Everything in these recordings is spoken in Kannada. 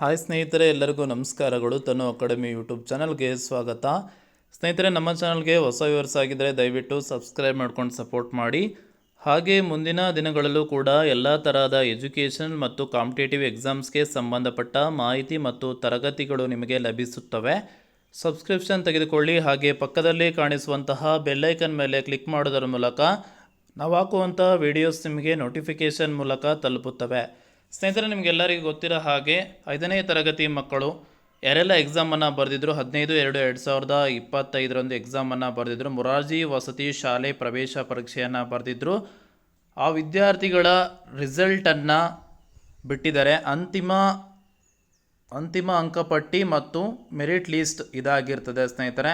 ಹಾಯ್ ಸ್ನೇಹಿತರೆ, ಎಲ್ಲರಿಗೂ ನಮಸ್ಕಾರಗಳು. ತನು ಅಕಾಡೆಮಿ ಯೂಟ್ಯೂಬ್ ಚಾನಲ್ಗೆ ಸ್ವಾಗತ. ಸ್ನೇಹಿತರೆ, ನಮ್ಮ ಚಾನಲ್ಗೆ ಹೊಸ ವಿವರ್ಸ್ ಆಗಿದ್ದರೆ ದಯವಿಟ್ಟು ಸಬ್ಸ್ಕ್ರೈಬ್ ಮಾಡ್ಕೊಂಡು ಸಪೋರ್ಟ್ ಮಾಡಿ. ಹಾಗೆ ಮುಂದಿನ ದಿನಗಳಲ್ಲೂ ಕೂಡ ಎಲ್ಲ ತರಹದ ಎಜುಕೇಷನ್ ಮತ್ತು ಕಾಂಪಿಟೇಟಿವ್ ಎಕ್ಸಾಮ್ಸ್ಗೆ ಸಂಬಂಧಪಟ್ಟ ಮಾಹಿತಿ ಮತ್ತು ತರಗತಿಗಳು ನಿಮಗೆ ಲಭಿಸುತ್ತವೆ. ಸಬ್ಸ್ಕ್ರಿಪ್ಷನ್ ತೆಗೆದುಕೊಳ್ಳಿ. ಹಾಗೆ ಪಕ್ಕದಲ್ಲಿ ಕಾಣಿಸುವಂತಹ ಬೆಲ್ಲೈಕನ್ ಮೇಲೆ ಕ್ಲಿಕ್ ಮಾಡೋದರ ಮೂಲಕ ನಾವು ಹಾಕುವಂತಹ ವಿಡಿಯೋಸ್ ನಿಮಗೆ ನೋಟಿಫಿಕೇಷನ್ ಮೂಲಕ ತಲುಪುತ್ತವೆ. ಸ್ನೇಹಿತರೆ, ನಿಮಗೆಲ್ಲರಿಗೂ ಗೊತ್ತಿರೋ ಹಾಗೆ ಐದನೇ ತರಗತಿ ಮಕ್ಕಳು ಯಾರೆಲ್ಲ ಎಕ್ಸಾಮನ್ನು ಬರೆದಿದ್ರು, ಹದಿನೈದು, ಎರಡು ಎರಡು ಸಾವಿರದ ಇಪ್ಪತ್ತೈದರಂದು ಎಕ್ಸಾಮನ್ನು ಬರೆದಿದ್ರು, ಮೊರಾರ್ಜಿ ವಸತಿ ಶಾಲೆ ಪ್ರವೇಶ ಪರೀಕ್ಷೆಯನ್ನು ಬರೆದಿದ್ರು, ಆ ವಿದ್ಯಾರ್ಥಿಗಳ ರಿಸಲ್ಟನ್ನು ಬಿಟ್ಟಿದ್ದಾರೆ. ಅಂತಿಮ ಅಂತಿಮ ಅಂಕಪಟ್ಟಿ ಮತ್ತು ಮೆರಿಟ್ ಲೀಸ್ಟ್ ಇದಾಗಿರ್ತದೆ ಸ್ನೇಹಿತರೆ.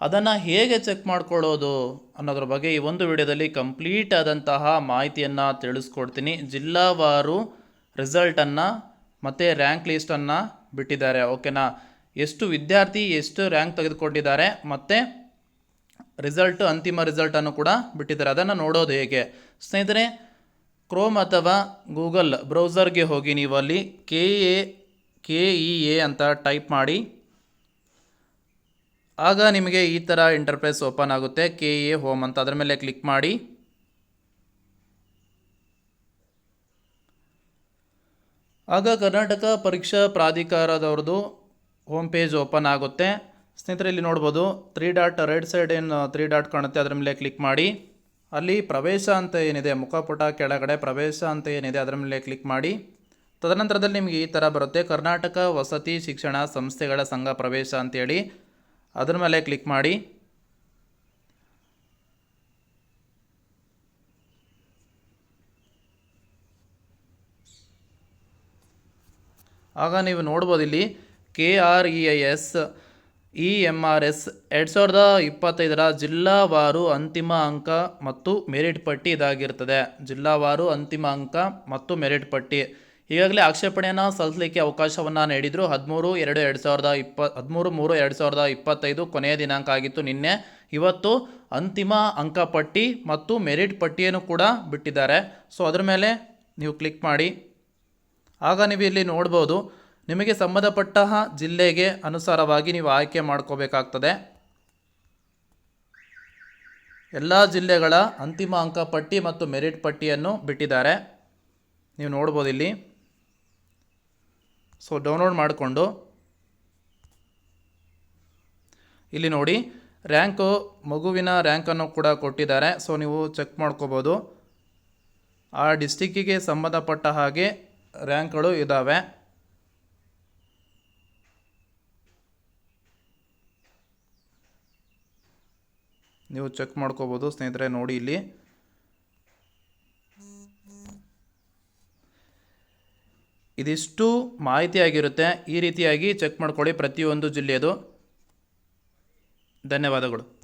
ಅದನ್ನು ಹೇಗೆ ಚೆಕ್ ಮಾಡ್ಕೊಳ್ಳೋದು ಅನ್ನೋದ್ರ ಬಗ್ಗೆ ಈ ಒಂದು ವಿಡಿಯೋದಲ್ಲಿ ಕಂಪ್ಲೀಟ್ ಆದಂತಹ ಮಾಹಿತಿಯನ್ನು ತಿಳಿಸ್ಕೊಡ್ತೀನಿ. ಜಿಲ್ಲಾವಾರು ರಿಸಲ್ಟನ್ನು ಮತ್ತು ರ್ಯಾಂಕ್ ಲೀಸ್ಟನ್ನು ಬಿಟ್ಟಿದ್ದಾರೆ. ಓಕೆನಾ? ಎಷ್ಟು ವಿದ್ಯಾರ್ಥಿ ಎಷ್ಟು ರ್ಯಾಂಕ್ ತೆಗೆದುಕೊಂಡಿದ್ದಾರೆ ಮತ್ತು ರಿಸಲ್ಟ್, ಅಂತಿಮ ರಿಸಲ್ಟನ್ನು ಕೂಡ ಬಿಟ್ಟಿದ್ದಾರೆ. ಅದನ್ನು ನೋಡೋದು ಹೇಗೆ? ಸ್ನೇಹಿತರೆ, ಕ್ರೋಮ್ ಅಥವಾ ಗೂಗಲ್ ಬ್ರೌಸರ್ಗೆ ಹೋಗಿ ನೀವು ಅಲ್ಲಿ K A, K E A ಅಂತ ಟೈಪ್ ಮಾಡಿ. ಆಗ ನಿಮಗೆ ಈ ಥರ ಇಂಟರ್ಫೇಸ್ ಓಪನ್ ಆಗುತ್ತೆ. ಕೆ ಎ, ಹೋಮ್ ಅಂತ. ಅದರ ಮೇಲೆ ಕ್ಲಿಕ್ ಮಾಡಿ. ಆಗ ಕರ್ನಾಟಕ ಪರೀಕ್ಷಾ ಪ್ರಾಧಿಕಾರದವ್ರದ್ದು ಹೋಮ್ ಪೇಜ್ ಓಪನ್ ಆಗುತ್ತೆ. ಸ್ನೇಹಿತರೆ ಇಲ್ಲಿ ನೋಡ್ಬೋದು ತ್ರೀ ಡಾಟ್ ರೈಟ್ ಸೈಡ್ ಏನು ತ್ರೀ ಡಾಟ್ ಕಾಣುತ್ತೆ, ಅದರ ಮೇಲೆ ಕ್ಲಿಕ್ ಮಾಡಿ. ಅಲ್ಲಿ ಪ್ರವೇಶ ಅಂತ ಏನಿದೆ ಮುಖಪುಟ ಕೆಳಗಡೆ ಪ್ರವೇಶ ಅಂತ ಏನಿದೆ, ಅದರ ಮೇಲೆ ಕ್ಲಿಕ್ ಮಾಡಿ. ತದನಂತರದಲ್ಲಿ ನಿಮಗೆ ಈ ಥರ ಬರುತ್ತೆ, ಕರ್ನಾಟಕ ವಸತಿ ಶಿಕ್ಷಣ ಸಂಸ್ಥೆಗಳ ಸಂಘ ಪ್ರವೇಶ ಅಂತೇಳಿ. ಅದರ ಮೇಲೆ ಕ್ಲಿಕ್ ಮಾಡಿ. ಆಗ ನೀವು ನೋಡ್ಬೋದು ಇಲ್ಲಿ K R E I S, E M R S, ಎರಡು ಸಾವಿರದ ಇಪ್ಪತ್ತೈದರ ಜಿಲ್ಲಾವಾರು ಅಂತಿಮ ಅಂಕ ಮತ್ತು ಮೆರಿಟ್ ಪಟ್ಟಿ ಇದಾಗಿರ್ತದೆ. ಜಿಲ್ಲಾವಾರು ಅಂತಿಮ ಅಂಕ ಮತ್ತು ಮೆರಿಟ್ ಪಟ್ಟಿ. ಈಗಾಗಲೇ ಆಕ್ಷೇಪಣೆಯನ್ನು ಸಲ್ಲಿಸಲಿಕ್ಕೆ ಅವಕಾಶವನ್ನು ನೀಡಿದರು. ಹದಿಮೂರು ಎರಡು ಎರಡು ಸಾವಿರದ ಇಪ್ಪ, ಹದಿಮೂರು ಮೂರು ಎರಡು ಸಾವಿರದ ಇಪ್ಪತ್ತೈದು ಕೊನೆಯ ದಿನಾಂಕ ಆಗಿತ್ತು. ನಿನ್ನೆ ಇವತ್ತು ಅಂತಿಮ ಅಂಕಪಟ್ಟಿ ಮತ್ತು ಮೆರಿಟ್ ಪಟ್ಟಿಯನ್ನು ಕೂಡ ಬಿಟ್ಟಿದ್ದಾರೆ. ಸೊ ಅದರ ಮೇಲೆ ನೀವು ಕ್ಲಿಕ್ ಮಾಡಿ. ಆಗ ನೀವು ಇಲ್ಲಿ ನೋಡ್ಬೋದು ನಿಮಗೆ ಸಂಬಂಧಪಟ್ಟ ಜಿಲ್ಲೆಗೆ ಅನುಸಾರವಾಗಿ ನೀವು ಆಯ್ಕೆ ಮಾಡ್ಕೋಬೇಕಾಗ್ತದೆ. ಎಲ್ಲ ಜಿಲ್ಲೆಗಳ ಅಂತಿಮ ಅಂಕಪಟ್ಟಿ ಮತ್ತು ಮೆರಿಟ್ ಪಟ್ಟಿಯನ್ನು ಬಿಟ್ಟಿದ್ದಾರೆ. ನೀವು ನೋಡ್ಬೋದು ಇಲ್ಲಿ. ಸೊ ಡೌನ್ಲೋಡ್ ಮಾಡಿಕೊಂಡು. ಇಲ್ಲಿ ನೋಡಿ ರ್ಯಾಂಕು ಮಗುವಿನ ರ್ಯಾಂಕನ್ನು ಕೂಡ ಕೊಟ್ಟಿದ್ದಾರೆ. ಸೊ ನೀವು ಚೆಕ್ ಮಾಡ್ಕೋಬೋದು. ಆ ಡಿಸ್ಟಿಕ್ಕಿಗೆ ಸಂಬಂಧಪಟ್ಟ ಹಾಗೆ ರ್ಯಾಂಕ್ಗಳು ಇದ್ದಾವೆ ನೀವು ಚೆಕ್ ಮಾಡ್ಕೋಬೋದು ಸ್ನೇಹಿತರೆ, ನೋಡಿ ಇಲ್ಲಿ. ಇದಿಷ್ಟು ಮಾಹಿತಿ ಆಗಿರುತ್ತೆ. ಈ ರೀತಿಯಾಗಿ ಚೆಕ್ ಮಾಡ್ಕೊಳ್ಳಿ ಪ್ರತಿಯೊಂದು ಜಿಲ್ಲೆಯದು. ಧನ್ಯವಾದಗಳು.